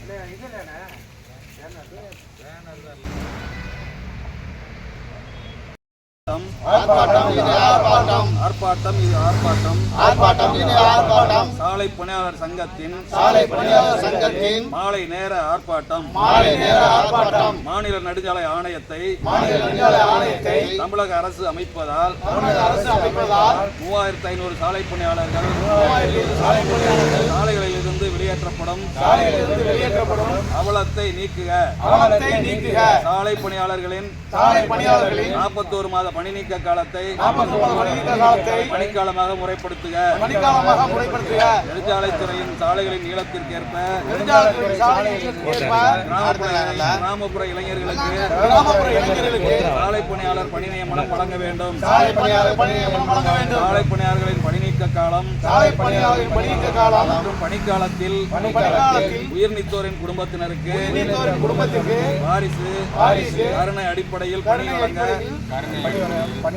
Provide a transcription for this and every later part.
இல்லை இது இல்லைண்ணே ஆர்ப்பாட்டம். இது ஆர்ப்பாட்டம். ஆர்ப்பாட்டம் இது ஆர்ப்பாட்டம். சாலை பணியாளர் சங்கத்தின் சாலை பணியாளர் சங்கத்தின் மாலை நேர ஆர்ப்பாட்டம். மாலை நேர ஆர்ப்பாட்டம். மாநில நெடுஞ்சாலை ஆணையத்தை மாநில நெடுஞ்சாலை ஆணையத்தை தமிழக அரசு அமைப்பதால் தமிழக அரசு அமைப்பதால் மூவாயிரத்தி ஐநூறு சாலை பணியாளர்கள் சாலை பணியாளர்கள் சாலைகளில் இருந்து வெளியேற்றப்படும் சாலையிலிருந்து வெளியேற்றப்படும் அவலத்தை நீக்குக. அவலத்தை நீக்குக. சாலை பணியாளர்களின் சாலை பணியாளர்களின் நாற்பத்தோரு மாத பணி நீக்க காலத்தை பணிக்காலமாக முறைப்படுத்துக. பணிக்காலமாக முறைப்படுத்துக. நெடுஞ்சாலைத்துறையின் சாலைகளின் சாலைகளுக்கு ஏற்ப கிராமப்புற இளைஞர்களுக்கு கிராமப்புற இளைஞர்களுக்கு சாலை பணியாளர் பணி நியமனம் வழங்க வேண்டும். சாலை பணியாளர் சாலை பணியாளர்களின் பணி நீக்க காலம் சாலை பணியாளர்களின் பணிநீக்க காலம். மற்றும் பணிக்காலத்தில் பணிக்காலத்தில் உயிர்நீத்தோரின் குடும்பத்தினருக்கு குடும்பத்திற்கு வாரிசு வாரிசு கருணை அடிப்படையில் பணி வழங்க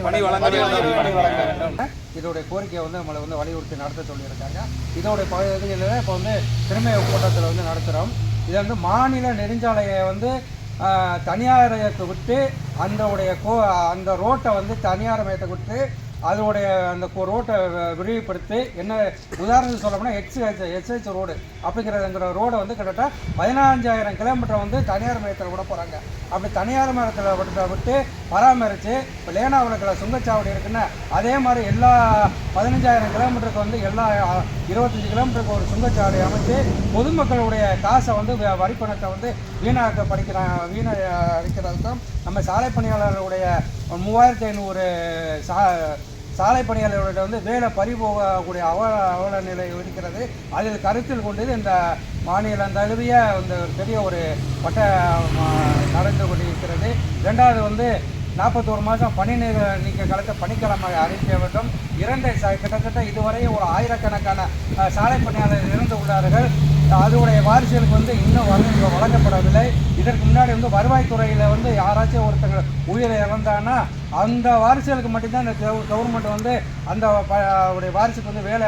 பணி வழங்க வேண்டும். இதோடைய கோரிக்கையை வந்து நம்மளை வந்து வலியுறுத்தி நடத்த சொல்லியிருக்காங்க. இதோடைய பகுதியில் இப்போ வந்து திறமை கூட்டத்தில் வந்து நடத்துகிறோம் இதை வந்து மாநில நெடுஞ்சாலையை வந்து ஆஹ், தனியாரத்தை விட்டு அந்தோடைய கோ அந்த ரோட்டை வந்து தனியார் மயத்தை விட்டு அதோடைய அந்த கோ- ரோட்டை விரிவுபடுத்தி என்ன உதாரணத்துக்கு சொல்லப்போனால் எக்ஸ் எஸ்ஹெச் ரோடு அப்படிங்கிறதுங்கிற ரோடை வந்து கிட்டத்தட்ட பதினஞ்சாயிரம் கிலோமீட்டர் வந்து தனியார் மையத்தில் விட போகிறாங்க அப்படி தனியார் மரத்தில் விட்டு விட்டு பராமரித்து இப்போ லேனாவில் சுங்கச்சாவடி இருக்குன்னா அதே மாதிரி எல்லா பதினஞ்சாயிரம் கிலோமீட்டருக்கு வந்து எல்லா இருபத்தஞ்சி கிலோமீட்டருக்கு ஒரு சுங்கச்சாவடி அமைச்சு பொதுமக்களுடைய காசை வந்து வ- வரிப்பணத்தை வந்து வீணாக்க படிக்கிற வீண அடிக்கிறதுக்கும் நம்ம சாலை பணியாளர்களுடைய மூவாயிரத்தி ஐநூறு சா சாலை பணியாளர்களிட வந்து வேலை பறிபோகக்கூடிய அவல அவல நிலை இருக்கிறது. அதில் கருத்தில் கொண்டு இந்த மாநிலம் தழுவிய இந்த பெரிய ஒரு வட்ட நடந்து கொண்டிருக்கிறது. ரெண்டாவது வந்து நாற்பத்தோரு மாதம் பணி நீக்க நீக்க காலத்தை பணிக்கிழமை அறிவிக்க வேண்டும். இரண்டு ச- கிட்டத்தட்ட இதுவரை ஒரு ஆயிரக்கணக்கான சாலை பணியாளர்கள் இறந்து உள்ளார்கள். அதனுடைய வாரிசுகளுக்கு வந்து இன்னும் வந்து வழங்கப்படவில்லை. இதற்கு முன்னாடி வந்து வருவாய்த்துறையில் வந்து யாராச்சும் ஒருத்தங்க உயிரை இறந்தான்னா அந்த வாரிசுகளுக்கு மட்டும்தான் இந்த கவர்மெண்ட் வந்து அந்த உடைய வாரிசுக்கு வந்து வேலை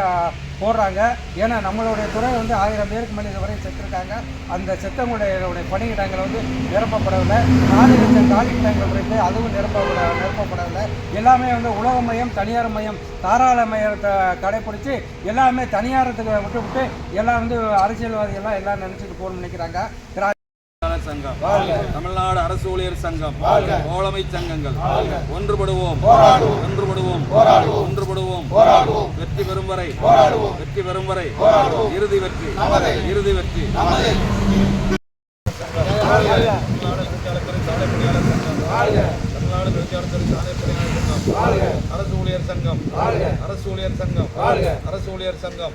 போடுறாங்க. ஏன்னா நம்மளுடைய துறை வந்து ஆயிரம் பேருக்கு மேலே இதுவரை செத்துருக்காங்க. அந்த செத்தவங்களுடைய பணியிடங்கள் வந்து நிரப்பப்படவில்லை. நாலு லட்சம் காலியிடங்கள் இருக்கு. அதுவும் நிரப்ப நிரப்பப்படவில்லை. எல்லாமே வந்து உலக மையம் தனியார் மையம் தாராள மையத்தை கடைப்பிடிச்சு எல்லாமே தனியாரத்துக்கு விட்டு விட்டு எல்லாம் வந்து அரசியல்வாதிகள்லாம் எல்லாம் எல்லாம் நினைச்சிட்டு போகணும்னு நினைக்கிறாங்க. சங்கம். தமிழ்நாடு அரசு ஊழியர் சங்கம். தோழமை சங்கங்கள். ஒன்றுபடுவோம். ஒன்றுபடுவோம். ஒன்றுபடுவோம். வெற்றி பெறும் வரை. வெற்றி பெறும் வரை. இறுதி வெற்றி. இறுதி வெற்றி. அரசு ஊழியர் சங்கம். அரசு ஊழியர் சங்கம். அரசு ஊழியர் சங்கம்.